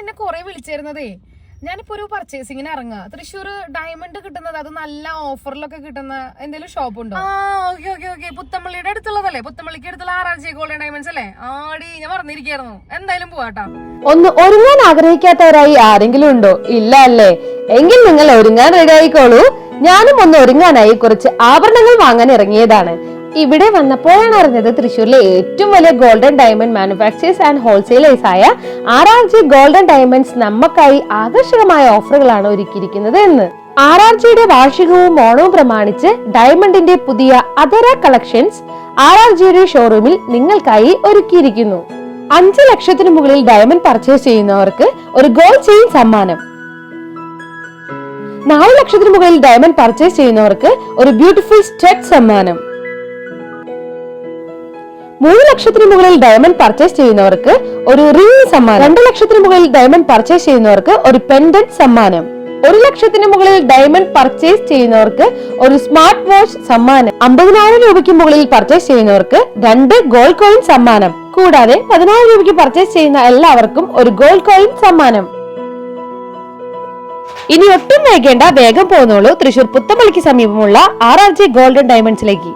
എന്നെ കുറെ വിളിച്ചിരുന്നതേ. ഞാനിപ്പോ ഒരു പർച്ചേസിങ്ങിന് ഇറങ്ങുക തൃശ്ശൂർ ഡയമണ്ട് കിട്ടുന്നത് അത് നല്ല ഓഫറിലൊക്കെ കിട്ടുന്ന എന്തെങ്കിലും ഷോപ്പ് ഉണ്ടോ? ആ ഓക്കെ ഓക്കെ ഓക്കെ പുത്തമ്പള്ളിയുടെ അടുത്തുള്ളതല്ലേ? പുത്തമ്പള്ളിക്ക് അടുത്തുള്ള ജെ ഗോൾഡൻ ഡയമണ്ട്സ് അല്ലേ? ആടി ഞാൻ പറഞ്ഞിരിക്കായിരുന്നു എന്തായാലും പോവാട്ടോ ഒന്ന് ഒരുങ്ങാൻ ആഗ്രഹിക്കാത്തവരായി ആരെങ്കിലും ഉണ്ടോ? ഇല്ല അല്ലേ? എങ്കിൽ നിങ്ങൾ ഒരുങ്ങാൻ റെഡി ആയിക്കോളൂ. ഞാനും ഒന്ന് ഒരുങ്ങാനായി കുറച്ച് ആഭരണങ്ങൾ വാങ്ങാൻ ഇറങ്ങിയതാണ്. ഇവിടെ വന്നപ്പോഴാണ് അറിഞ്ഞത് തൃശ്ശൂരിലെ ഏറ്റവും വലിയ golden diamond manufacturers and wholesalers ആയ R R G golden diamonds നമുക്കായി ആകർഷകമായ ഓഫറുകളാണ് ഒരുക്കിയിരിക്കുന്നത് എന്ന്. ആർ ആർ ജിയുടെ വാർഷികവും ഓണവും പ്രമാണിച്ച് ഡയമണ്ടിന്റെ പുതിയ അതര കളക്ഷൻസ് ആർ ആർ ജിയുടെ ഷോറൂമിൽ നിങ്ങൾക്കായി ഒരുക്കിയിരിക്കുന്നു. അഞ്ച് ലക്ഷത്തിന് മുകളിൽ ഡയമണ്ട് പർച്ചേസ് ചെയ്യുന്നവർക്ക് ഒരു ഗോൾഡ് ചെയിൻ സമ്മാനം. നാല് ലക്ഷത്തിന് മുകളിൽ ഡയമണ്ട് പർച്ചേസ് ചെയ്യുന്നവർക്ക് ഒരു ബ്യൂട്ടിഫുൾ സ്റ്റഡ് സമ്മാനം. മൂന്ന് ലക്ഷത്തിന് മുകളിൽ ഡയമണ്ട് പർച്ചേസ് ചെയ്യുന്നവർക്ക് ഒരു റിംഗ് സമ്മാനം. രണ്ട് ലക്ഷത്തിന് മുകളിൽ ഡയമണ്ട് പർച്ചേസ് ചെയ്യുന്നവർക്ക് ഒരു പെൻഡന്റ് സമ്മാനം. ഒരു ലക്ഷത്തിന് മുകളിൽ ഡയമണ്ട് പർച്ചേസ് ചെയ്യുന്നവർക്ക് ഒരു സ്മാർട്ട് വാച്ച് സമ്മാനം. അമ്പതിനായിരം രൂപയ്ക്ക് മുകളിൽ പർച്ചേസ് ചെയ്യുന്നവർക്ക് രണ്ട് ഗോൾഡ് കോയിൻ സമ്മാനം. കൂടാതെ പതിനായിരം രൂപയ്ക്ക് പർച്ചേസ് ചെയ്യുന്ന എല്ലാവർക്കും ഒരു ഗോൾഡ് കോയിൻ സമ്മാനം. ഇനി ഒട്ടും വൈകേണ്ട വേഗം പോകുന്നുള്ളൂ തൃശൂർ പുത്തമ്പള്ളിക്ക് സമീപമുള്ള ആർ ആർ ജെ ഗോൾഡൻ ഡയമണ്ട്സിലേക്ക്.